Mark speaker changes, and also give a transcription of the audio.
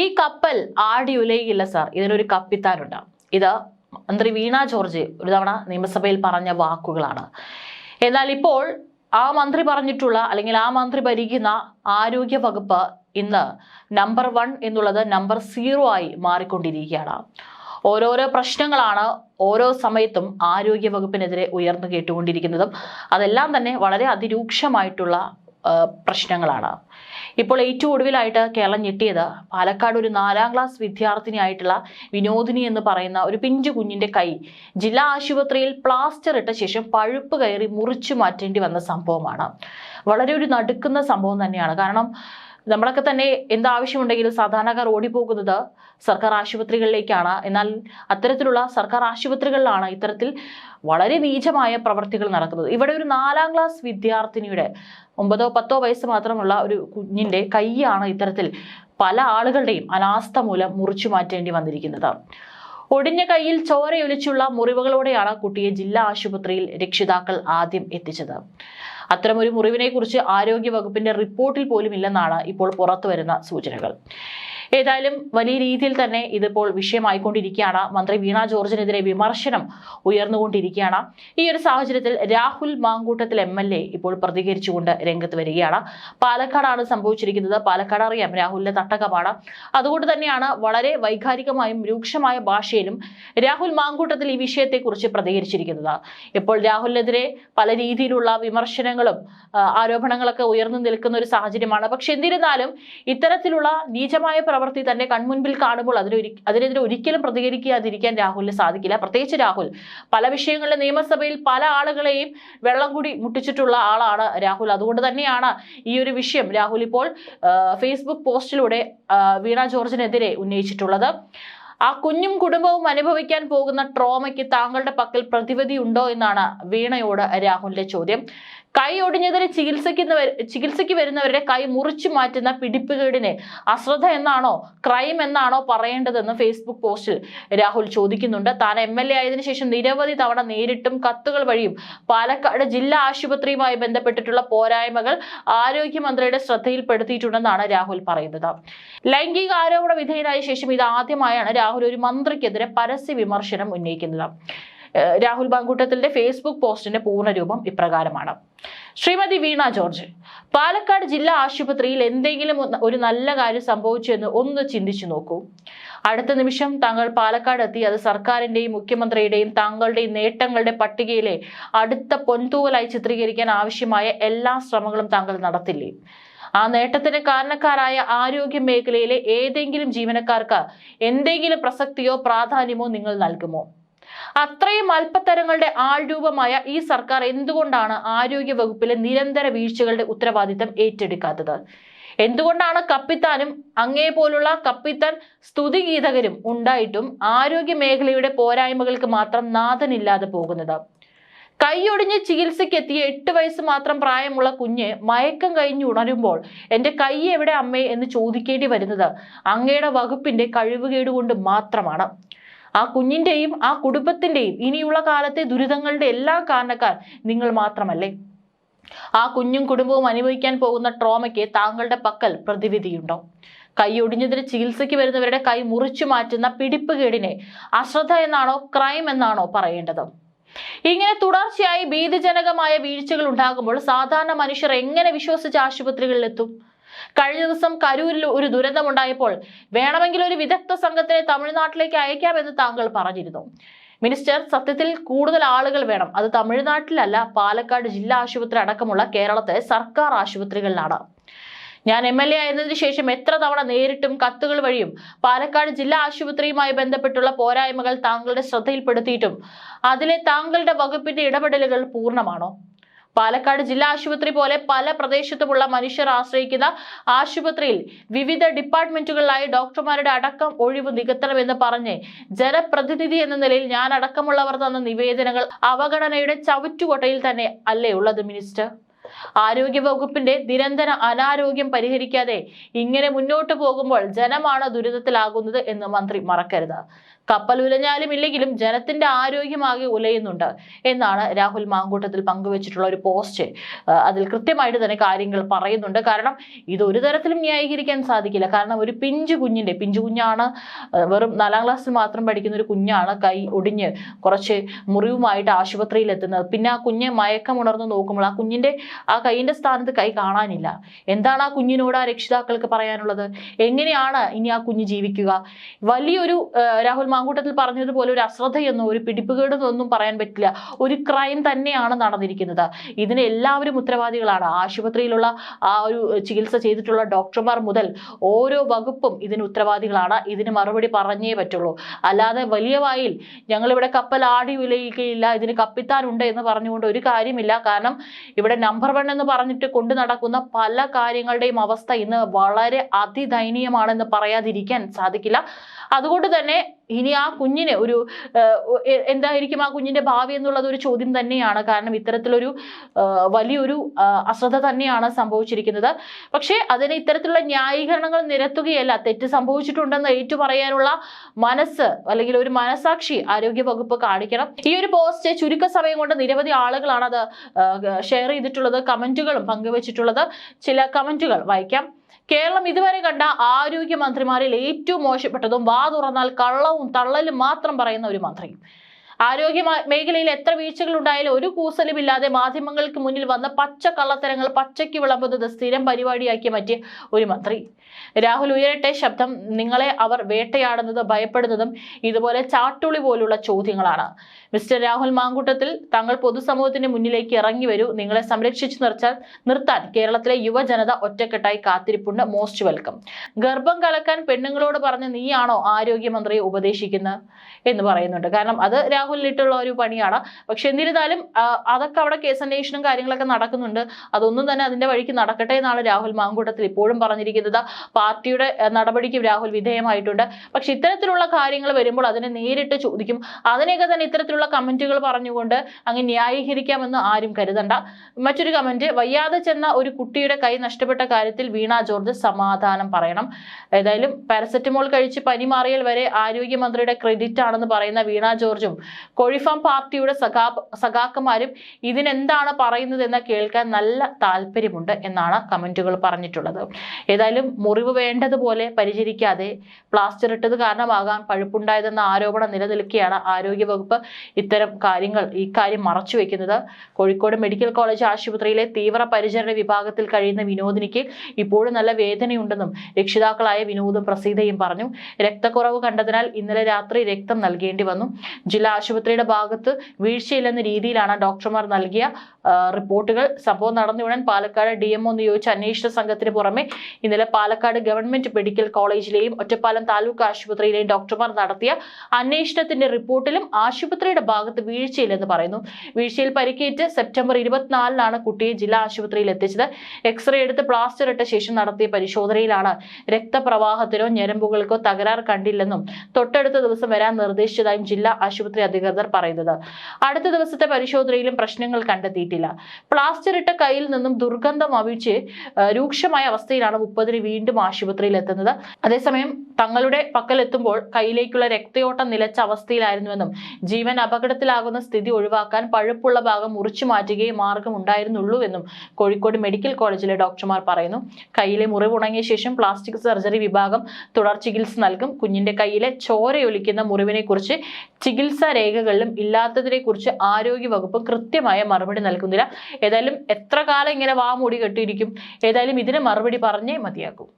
Speaker 1: ഈ കപ്പൽ ആടി ഉലയില്ല സാർ ഇതിനൊരു കപ്പിത്താനുണ്ട് ഇത് മന്ത്രി വീണ ജോർജ് ഒരു തവണ നിയമസഭയിൽ പറഞ്ഞ വാക്കുകളാണ്. എന്നാൽ ഇപ്പോൾ ആ മന്ത്രി പറഞ്ഞിട്ടുള്ള അല്ലെങ്കിൽ ആ മന്ത്രി ഭരിക്കുന്ന ആരോഗ്യ വകുപ്പ് ഇന്ന് നമ്പർ വൺ എന്നുള്ളത് നമ്പർ സീറോ ആയി മാറിക്കൊണ്ടിരിക്കുകയാണ്. ഓരോരോ പ്രശ്നങ്ങളാണ് ഓരോ സമയത്തും ആരോഗ്യ വകുപ്പിനെതിരെ ഉയർന്നു കേട്ടുകൊണ്ടിരിക്കുന്നതും. അതെല്ലാം തന്നെ വളരെ അതിരൂക്ഷമായിട്ടുള്ള പ്രശ്നങ്ങളാണ്. ഇപ്പോൾ ഏറ്റവും ഒടുവിലായിട്ട് കേരളം ഞെട്ടിയത് പാലക്കാട് ഒരു നാലാം ക്ലാസ് വിദ്യാർത്ഥിനിയായിട്ടുള്ള വിനോദിനി എന്ന് പറയുന്ന ഒരു പിഞ്ചു കുഞ്ഞിന്റെ കൈ. ജില്ലാ ആശുപത്രിയിൽ പ്ലാസ്റ്റർ ഇട്ട ശേഷം പഴുപ്പ് കയറി മുറിച്ചു മാറ്റേണ്ടി വന്ന സംഭവമാണ്. വളരെ ഒരു നടുക്കുന്ന സംഭവം തന്നെയാണ്. കാരണം നമ്മളൊക്കെ തന്നെ എന്താവശ്യമുണ്ടെങ്കിലും സാധാരണക്കാർ ഓടിപ്പോകുന്നത് സർക്കാർ ആശുപത്രികളിലേക്കാണ്. എന്നാൽ അത്തരത്തിലുള്ള സർക്കാർ ആശുപത്രികളിലാണ് ഇത്തരത്തിൽ വളരെ നീചമായ പ്രവർത്തികൾ നടക്കുന്നത്. ഇവിടെ ഒരു നാലാം ക്ലാസ് വിദ്യാർത്ഥിനിയുടെ ഒമ്പതോ പത്തോ വയസ്സ് മാത്രമുള്ള ഒരു കുഞ്ഞിന്റെ കൈയാണ് ഇത്തരത്തിൽ പല ആളുകളുടെയും അനാസ്ഥ മൂലം മുറിച്ചു മാറ്റേണ്ടി വന്നിരിക്കുന്നത്. ഒടിഞ്ഞ കൈയിൽ ചോരയൊലിച്ചുള്ള മുറിവുകളോടെയാണ് കുട്ടിയെ ജില്ലാ ആശുപത്രിയിൽ രക്ഷിതാക്കൾ ആദ്യം എത്തിച്ചത്. അത്തരമൊരു മുറിവിനെ കുറിച്ച് ആരോഗ്യ വകുപ്പിന്റെ റിപ്പോർട്ടിൽ പോലും ഇല്ലെന്നാണ് ഇപ്പോൾ പുറത്തുവരുന്ന സൂചനകൾ. ഏതായാലും വലിയ രീതിയിൽ തന്നെ ഇതിപ്പോൾ വിഷയമായിക്കൊണ്ടിരിക്കുകയാണ്. മന്ത്രി വീണ ജോർജിനെതിരെ വിമർശനം ഉയർന്നുകൊണ്ടിരിക്കുകയാണ്. ഈ ഒരു സാഹചര്യത്തിൽ Rahul Mamkootathil M L A ഇപ്പോൾ പ്രതികരിച്ചുകൊണ്ട് രംഗത്ത് വരികയാണ്. പാലക്കാടാണ് സംഭവിച്ചിരിക്കുന്നത്. പാലക്കാട് അറിയാം രാഹുലിന്റെ തട്ടകമാണ്. അതുകൊണ്ട് തന്നെയാണ് വളരെ വൈകാരികമായും രൂക്ഷമായ ഭാഷയിലും രാഹുൽ മാങ്കൂട്ടത്തിൽ ഈ വിഷയത്തെക്കുറിച്ച് പ്രതികരിച്ചിരിക്കുന്നത്. ഇപ്പോൾ രാഹുലിനെതിരെ പല രീതിയിലുള്ള വിമർശനങ്ങളും ആരോപണങ്ങളൊക്കെ ഉയർന്നു നിൽക്കുന്ന ഒരു സാഹചര്യമാണ്. പക്ഷെ എന്നിരുന്നാലും ഇത്തരത്തിലുള്ള നീചമായ പ്രവൃത്തി തന്നെ കൺമുൻപിൽ കാണുമ്പോൾ അതിനൊരു അതിനെതിരെ ഒരിക്കലും പ്രതികരിക്കാതിരിക്കാൻ രാഹുലിന് സാധിക്കില്ല. പ്രത്യേകിച്ച് രാഹുൽ. പല വിഷയങ്ങളിലും നിയമസഭയിൽ പല ആളുകളെയും വെള്ളം കൂടി മുട്ടിച്ചിട്ടുള്ള ആളാണ് രാഹുൽ. അതുകൊണ്ട് തന്നെയാണ് ഈ ഒരു വിഷയം രാഹുൽ ഇപ്പോൾ ഫേസ്ബുക്ക് പോസ്റ്റിലൂടെ വീണ ജോർജിനെതിരെ ഉന്നയിച്ചിട്ടുള്ളത്. ആ കുഞ്ഞും കുടുംബവും അനുഭവിക്കാൻ പോകുന്ന ട്രോമയ്ക്ക് താങ്കളുടെ പക്കൽ പ്രതിവിധി ഉണ്ടോ എന്നാണ് വീണയോട് രാഹുലിന്റെ ചോദ്യം. കൈ ഒടിഞ്ഞതിന് ചികിത്സിക്കുന്നവർ ചികിത്സയ്ക്ക് വരുന്നവരുടെ കൈ മുറിച്ചു മാറ്റുന്ന പിടിപ്പുകേടിനെ അശ്രദ്ധ എന്നാണോ ക്രൈം എന്നാണോ പറയേണ്ടതെന്ന് ഫേസ്ബുക്ക് പോസ്റ്റിൽ രാഹുൽ ചോദിക്കുന്നുണ്ട്. താൻ എം എൽ എ ആയതിനു ശേഷം നിരവധി തവണ നേരിട്ടും കത്തുകൾ വഴിയും പാലക്കാട് ജില്ലാ ആശുപത്രിയുമായി ബന്ധപ്പെട്ടിട്ടുള്ള പോരായ്മകൾ ആരോഗ്യമന്ത്രിയുടെ ശ്രദ്ധയിൽപ്പെടുത്തിയിട്ടുണ്ടെന്നാണ് രാഹുൽ പറയുന്നത്. ലൈംഗിക ആരോപണ വിധേയനായ ശേഷം ഇതാദ്യമായാണ് രാഹുൽ ഒരു മന്ത്രിക്കെതിരെ പരസ്യ വിമർശനം ഉന്നയിക്കുന്നത്. രാഹുൽ ബാങ്കൂട്ടത്തിന്റെ ഫേസ്ബുക്ക് പോസ്റ്റിന്റെ പൂർണരൂപം ഇപ്രകാരമാണ്. ശ്രീമതി വീണ ജോർജ് പാലക്കാട് ജില്ലാ ആശുപത്രിയിൽ എന്തെങ്കിലും ഒരു നല്ല കാര്യം സംഭവിച്ചു എന്ന് ഒന്ന് ചിന്തിച്ചു നോക്കൂ. അടുത്ത നിമിഷം താങ്കൾ പാലക്കാട് എത്തി അത് സർക്കാരിന്റെയും മുഖ്യമന്ത്രിയുടെയും താങ്കളുടെയും നേട്ടങ്ങളുടെ പട്ടികയിലെ അടുത്ത പൊൻതൂവലായി ചിത്രീകരിക്കാൻ ആവശ്യമായ എല്ലാ ശ്രമങ്ങളും താങ്കൾ നടത്തില്ലേ? ആ നേട്ടത്തിന് കാരണക്കാരായ ആരോഗ്യ മേഖലയിലെ ഏതെങ്കിലും ജീവനക്കാർക്ക് എന്തെങ്കിലും പ്രസക്തിയോ പ്രാധാന്യമോ നിങ്ങൾ നൽകുമോ? അത്രയും അല്പത്തരങ്ങളുടെ ആൾരൂപമായ ഈ സർക്കാർ എന്തുകൊണ്ടാണ് ആരോഗ്യ വകുപ്പിലെ നിരന്തര വീഴ്ചകളുടെ ഉത്തരവാദിത്തം ഏറ്റെടുക്കാത്തത്? എന്തുകൊണ്ടാണ് കപ്പിത്താനും അങ്ങേ പോലുള്ള കപ്പിത്താൻ സ്തുതിഗീതകരും ഉണ്ടായിട്ടും ആരോഗ്യ മേഖലയുടെ പോരായ്മകൾക്ക് മാത്രം നാഥനില്ലാതെ പോകുന്നത്? കൈയൊടിഞ്ഞ് ചികിത്സയ്ക്കെത്തിയ എട്ട് വയസ്സ് മാത്രം പ്രായമുള്ള കുഞ്ഞ് മയക്കം കഴിഞ്ഞ് ഉണരുമ്പോൾ എന്റെ കൈ എവിടെ അമ്മേ എന്ന് ചോദിക്കേണ്ടി വരുന്നത് അങ്ങയുടെ വകുപ്പിന്റെ കഴിവുകേടുകൊണ്ട് മാത്രമാണ്. ആ കുഞ്ഞിന്റെയും ആ കുടുംബത്തിന്റെയും ഇനിയുള്ള കാലത്തെ ദുരിതങ്ങളുടെ എല്ലാ കാരണക്കാർ നിങ്ങൾ മാത്രമല്ലേ? ആ കുഞ്ഞും കുടുംബവും അനുഭവിക്കാൻ പോകുന്ന ട്രോമയ്ക്ക് താങ്കളുടെ പക്കൽ പ്രതിവിധിയുണ്ടോ? കൈ ഒടിഞ്ഞതിന് ചികിത്സയ്ക്ക് വരുന്നവരുടെ കൈ മുറിച്ചു മാറ്റുന്ന പിടിപ്പുകേടിനെ അശ്രദ്ധ എന്നാണോ ക്രൈം എന്നാണോ പറയേണ്ടത്? ഇങ്ങനെ തുടർച്ചയായി ഭീതിജനകമായ വീഴ്ചകൾ ഉണ്ടാകുമ്പോൾ സാധാരണ മനുഷ്യർ എങ്ങനെ വിശ്വസിച്ച് ആശുപത്രികളിൽ എത്തും കഴിഞ്ഞ ദിവസം കരൂരിൽ ഒരു ദുരന്തമുണ്ടായപ്പോൾ വേണമെങ്കിൽ ഒരു വിദഗ്ധ സംഘത്തിനെ തമിഴ്നാട്ടിലേക്ക് അയക്കാമെന്ന് താങ്കൾ പറഞ്ഞിരുന്നു. മിനിസ്റ്റർ സത്യത്തിൽ കൂടുതൽ ആളുകൾ വേണം. അത് തമിഴ്നാട്ടിലല്ല പാലക്കാട് ജില്ലാ ആശുപത്രി അടക്കമുള്ള കേരളത്തെ സർക്കാർ ആശുപത്രികളിലാണ്. ഞാൻ എം എൽ എ ആയതിനു ശേഷം എത്ര തവണ നേരിട്ടും കത്തുകൾ വഴിയും പാലക്കാട് ജില്ലാ ആശുപത്രിയുമായി ബന്ധപ്പെട്ടുള്ള പോരായ്മകൾ താങ്കളുടെ ശ്രദ്ധയിൽപ്പെടുത്തിയിട്ടും അതിലെ താങ്കളുടെ വകുപ്പിന്റെ ഇടപെടലുകൾ പൂർണമാണോ? പാലക്കാട് ജില്ലാ ആശുപത്രി പോലെ പല പ്രദേശത്തുമുള്ള മനുഷ്യർ ആശ്രയിക്കുന്ന ആശുപത്രിയിൽ വിവിധ ഡിപ്പാർട്ട്മെന്റുകളിലായി ഡോക്ടർമാരുടെ അടക്കം ഒഴിവ് നികത്തണമെന്ന് പറഞ്ഞ് ജനപ്രതിനിധി എന്ന നിലയിൽ ഞാൻ അടക്കമുള്ളവർ തന്ന നിവേദനങ്ങൾ അവഗണനയുടെ ചവിറ്റുകൊട്ടയിൽ തന്നെ അല്ലേ ഉള്ളത് മിനിസ്റ്റർ? ആരോഗ്യ വകുപ്പിന്റെ നിരന്തര അനാരോഗ്യം പരിഹരിക്കാതെ ഇങ്ങനെ മുന്നോട്ട് പോകുമ്പോൾ ജനമാണ് ദുരിതത്തിലാകുന്നത് എന്ന് മന്ത്രി മറക്കരുത്. കപ്പൽ ഉലഞ്ഞാലും ഇല്ലെങ്കിലും ജനത്തിന്റെ ആരോഗ്യമാകെ ഉലയുന്നുണ്ട് എന്നാണ് രാഹുൽ മാങ്കൂട്ടത്തിൽ പങ്കുവച്ചിട്ടുള്ള ഒരു പോസ്റ്റ് അതിൽ കൃത്യമായിട്ട് തന്നെ കാര്യങ്ങൾ പറയുന്നുണ്ട്. കാരണം ഇത് ഒരു തരത്തിലും ന്യായീകരിക്കാൻ സാധിക്കില്ല. കാരണം ഒരു പിഞ്ചു കുഞ്ഞിന്റെ പിഞ്ചു കുഞ്ഞാണ് വെറും നാലാം ക്ലാസ്സിൽ മാത്രം പഠിക്കുന്ന ഒരു കുഞ്ഞാണ് കൈ ഒടിഞ്ഞ് കുറച്ച് മുറിവുമായിട്ട് ആശുപത്രിയിൽ എത്തുന്നത്. പിന്നെ ആ കുഞ്ഞ് മയക്കമുണർന്ന് നോക്കുമ്പോൾ ആ കുഞ്ഞിന്റെ ആ കൈയിന്റെ സ്ഥാനത്ത് കൈ കാണാനില്ല. എന്താണ് ആ കുഞ്ഞിനോട് ആ രക്ഷിതാക്കൾക്ക് പറയാനുള്ളത്? എങ്ങനെയാണ് ഇനി ആ കുഞ്ഞ് ജീവിക്കുക? വലിയൊരു രാഹുൽ മാങ്കൂട്ടത്തിൽ പറഞ്ഞതുപോലെ ഒരു അശ്രദ്ധയെന്നോ ഒരു പിടിപ്പുകേടെന്നോ ഒന്നും പറയാൻ പറ്റില്ല. ഒരു ക്രൈം തന്നെയാണ് നടന്നിരിക്കുന്നത്. ഇതിന് എല്ലാവരും ഉത്തരവാദികളാണ്. ആശുപത്രിയിലുള്ള ആ ഒരു ചികിത്സ ചെയ്തിട്ടുള്ള ഡോക്ടർമാർ മുതൽ ഓരോ വകുപ്പും ഇതിന് ഉത്തരവാദികളാണ്. ഇതിന് മറുപടി പറഞ്ഞേ പറ്റുള്ളൂ. അല്ലാതെ വലിയ വായിൽ ഞങ്ങളിവിടെ കപ്പൽ ആടി വിലയിക്കുകയില്ല ഇതിന് കപ്പിത്താനുണ്ട് എന്ന് പറഞ്ഞുകൊണ്ട് ഒരു കാര്യമില്ല. കാരണം ഇവിടെ നമ്പർ വൺ എന്ന് പറഞ്ഞിട്ട് കൊണ്ടു നടക്കുന്ന പല കാര്യങ്ങളുടെയും അവസ്ഥ ഇന്ന് വളരെ അതിദയനീയമാണെന്ന് പറയാതിരിക്കാൻ സാധിക്കില്ല. അതുകൊണ്ട് തന്നെ ഇനി ആ കുഞ്ഞിന് ഒരു എന്തായിരിക്കും ആ കുഞ്ഞിന്റെ ഭാവി എന്നുള്ളത് ഒരു ചോദ്യം തന്നെയാണ്. കാരണം ഇത്തരത്തിലൊരു വലിയൊരു അശ്രദ്ധ തന്നെയാണ് സംഭവിച്ചിരിക്കുന്നത്. പക്ഷേ അതിന് ഇത്തരത്തിലുള്ള ന്യായീകരണങ്ങൾ നിരത്തുകയല്ല. തെറ്റ് സംഭവിച്ചിട്ടുണ്ടെന്ന് ഏറ്റു പറയാനുള്ള മനസ്സ് അല്ലെങ്കിൽ ഒരു മനസാക്ഷി ആരോഗ്യ വകുപ്പ് കാണിക്കണം. ഈ ഒരു പോസ്റ്റ് ചുരുക്ക സമയം കൊണ്ട് നിരവധി ആളുകളാണ് അത് ഷെയർ ചെയ്തിട്ടുള്ളത് കമന്റുകളും പങ്കുവച്ചിട്ടുള്ളത്. ചില കമന്റുകൾ വായിക്കാം. കേരളം ഇതുവരെ കണ്ട ആരോഗ്യ മന്ത്രിമാരിൽ ഏറ്റവും മോശപ്പെട്ടതും വാ തുറന്നാൽ കള്ളവും തള്ളലും മാത്രം പറയുന്ന ഒരു മന്ത്രി ആരോഗ്യ മേഖലയിൽ എത്ര വീഴ്ചകൾ ഉണ്ടായാലും ഒരു കൂസലുമില്ലാതെ മാധ്യമങ്ങൾക്ക് മുന്നിൽ വന്ന പച്ച കള്ളത്തരങ്ങൾ പച്ചയ്ക്ക് വിളമ്പുന്നത് സ്ഥിരം പരിപാടിയാക്കി മാറ്റിയ ഒരു മന്ത്രി. രാഹുൽ ഉയരട്ടെ ശബ്ദം. നിങ്ങളെ അവർ വേട്ടയാടുന്നത് ഭയപ്പെടുന്നതും ഇതുപോലെ ചാട്ടുളി പോലുള്ള ചോദ്യങ്ങളാണ്. മിസ്റ്റർ രാഹുൽ മാങ്കൂട്ടത്തിൽ താങ്കൾ പൊതുസമൂഹത്തിന്റെ മുന്നിലേക്ക് ഇറങ്ങി വരൂ. നിങ്ങളെ സംരക്ഷിച്ചു നിർത്താൻ നിർത്താൻ കേരളത്തിലെ യുവജനത ഒറ്റക്കെട്ടായി കാത്തിരിപ്പുണ്ട്. Most welcome. ഗർഭം കലക്കാൻ പെണ്ണുങ്ങളോട് പറഞ്ഞ് നീയാണോ ആരോഗ്യമന്ത്രിയെ ഉപദേശിക്കുന്നത് എന്ന് പറയുന്നുണ്ട്. കാരണം അത് രാഹുലിട്ടുള്ള ഒരു പണിയാണ്. പക്ഷെ എന്നിരുന്നാലും അതൊക്കെ അവിടെ കേസ് കാര്യങ്ങളൊക്കെ നടക്കുന്നുണ്ട്. അതൊന്നും തന്നെ അതിന്റെ വഴിക്ക് നടക്കട്ടെ എന്നാണ് രാഹുൽ മാങ്കൂട്ടത്തിൽ ഇപ്പോഴും പറഞ്ഞിരിക്കുന്നത്. പാർട്ടിയുടെ നടപടിക്ക് രാഹുൽ വിധേയമായിട്ടുണ്ട്. പക്ഷെ ഇത്തരത്തിലുള്ള കാര്യങ്ങൾ വരുമ്പോൾ അതിനെ നേരിട്ട് ചോദിക്കും. അതിനെയൊക്കെ തന്നെ ഇത്തരത്തിലുള്ള കമന്റുകൾ പറഞ്ഞുകൊണ്ട് അങ്ങ് ന്യായീകരിക്കാമെന്ന് ആരും കരുതണ്ട. മറ്റൊരു കമന്റ് വയ്യാതെ ചെന്ന ഒരു കുട്ടിയുടെ കൈ നഷ്ടപ്പെട്ട കാര്യത്തിൽ വീണ ജോർജ് സമാധാനം പറയണം. ഏതായാലും പാരസെറ്റമോൾ കഴിച്ച് പനി മാറിയൽ വരെ ആരോഗ്യമന്ത്രിയുടെ ക്രെഡിറ്റ് ആണെന്ന് പറയുന്ന വീണ ജോർജും കോഴിഫാം പാർട്ടിയുടെ സഖാ സഖാക്കന്മാരും ഇതിനെന്താണ് പറയുന്നത് എന്ന് കേൾക്കാൻ നല്ല താല്പര്യമുണ്ട് എന്നാണ് കമന്റുകൾ പറഞ്ഞിട്ടുള്ളത്. ഏതായാലും മുറിവ് വേണ്ടതുപോലെ പരിചരിക്കാതെ പ്ലാസ്റ്റർ ഇട്ടത് കാരണമാകാൻ പഴുപ്പുണ്ടായതെന്ന ആരോപണം നിലനിൽക്കുകയാണ് ആരോഗ്യവകുപ്പ് ഇത്തരം കാര്യങ്ങൾ ഈ കാര്യം മറച്ചു വെക്കുന്നത്. കോഴിക്കോട് മെഡിക്കൽ കോളേജ് ആശുപത്രിയിലെ തീവ്ര പരിചരണ വിഭാഗത്തിൽ കഴിയുന്ന വിനോദിനിക്ക് ഇപ്പോഴും നല്ല വേദനയുണ്ടെന്നും രക്ഷിതാക്കളായ വിനോദും പ്രസീതയും പറഞ്ഞു. രക്തക്കുറവ് കണ്ടതിനാൽ ഇന്നലെ രാത്രി രക്തം നൽകേണ്ടി വന്നു. ജില്ലാ ആശുപത്രിയുടെ ഭാഗത്ത് വീഴ്ചയില്ലെന്ന രീതിയിലാണ് ഡോക്ടർമാർ നൽകിയ റിപ്പോർട്ടുകൾ. സംഭവം നടന്നുടൻ പാലക്കാട് ഡി എംഒ നിയോഗിച്ച അന്വേഷണ സംഘത്തിന് പുറമെ ഇന്നലെ പാലക്കാട് ഗവൺമെന്റ് മെഡിക്കൽ കോളേജിലെയും ഒറ്റപ്പാലം താലൂക്ക് ആശുപത്രിയിലെയും ഡോക്ടർമാർ നടത്തിയ അന്വേഷണത്തിന്റെ റിപ്പോർട്ടിലും ആശുപത്രിയുടെ ഭാഗത്ത് വീഴ്ചയില്ലെന്ന് പറയുന്നു. വീഴ്ചയിൽ പരിക്കേറ്റ് സെപ്റ്റംബർ ഇരുപത്തിനാലിനാണ് കുട്ടിയെ ജില്ലാ ആശുപത്രിയിൽ എത്തിച്ചത്. എക്സ്റേ എടുത്ത് പ്ലാസ്റ്റർ ഇട്ട ശേഷം നടത്തിയ പരിശോധനയിലാണ് രക്തപ്രവാഹത്തിനോ ഞരമ്പുകൾക്കോ തകരാർ കണ്ടില്ലെന്നും തൊട്ടടുത്ത ദിവസം വരാൻ നിർദ്ദേശിച്ചതായും ജില്ലാ ആശുപത്രി അധികൃതർ പറയുന്നത്. അടുത്ത ദിവസത്തെ പരിശോധനയിലും പ്രശ്നങ്ങൾ കണ്ടെത്തിയിട്ടില്ല. പ്ലാസ്റ്റർ ഇട്ട കയ്യിൽ നിന്നും ദുർഗന്ധം അവിച്ച് രൂക്ഷമായ അവസ്ഥയിലാണ് മുപ്പതിന് വീണ്ടും ആശുപത്രിയിൽ എത്തുന്നത്. അതേസമയം തങ്ങളുടെ പക്കലെത്തുമ്പോൾ കയ്യിലേക്കുള്ള രക്തയോട്ടം നിലച്ച അവസ്ഥയിലായിരുന്നുവെന്നും ജീവൻ അപകടത്തിലാകുന്ന സ്ഥിതി ഒഴിവാക്കാൻ പഴുപ്പുള്ള ഭാഗം മുറിച്ചു മാറ്റുകയും എന്നും കോഴിക്കോട് മെഡിക്കൽ കോളേജിലെ ഡോക്ടർമാർ പറയുന്നു. കയ്യിലെ മുറിവുണങ്ങിയ ശേഷം പ്ലാസ്റ്റിക് സർജറി വിഭാഗം തുടർ ചികിത്സ നൽകും. കുഞ്ഞിന്റെ കയ്യിലെ ചോരയൊലിക്കുന്ന മുറിവിനെ കുറിച്ച് ചികിത്സാ രേഖകളിലും ഇല്ലാത്തതിനെ കുറിച്ച് ആരോഗ്യ വകുപ്പ് കൃത്യമായ മറുപടി നൽകുന്നില്ല. ഏതായാലും എത്ര കാലം ഇങ്ങനെ വാ മൂടി കെട്ടിയിരിക്കും? ഏതായാലും ഇതിന് മറുപടി പറഞ്ഞേ മതിയാക്കും.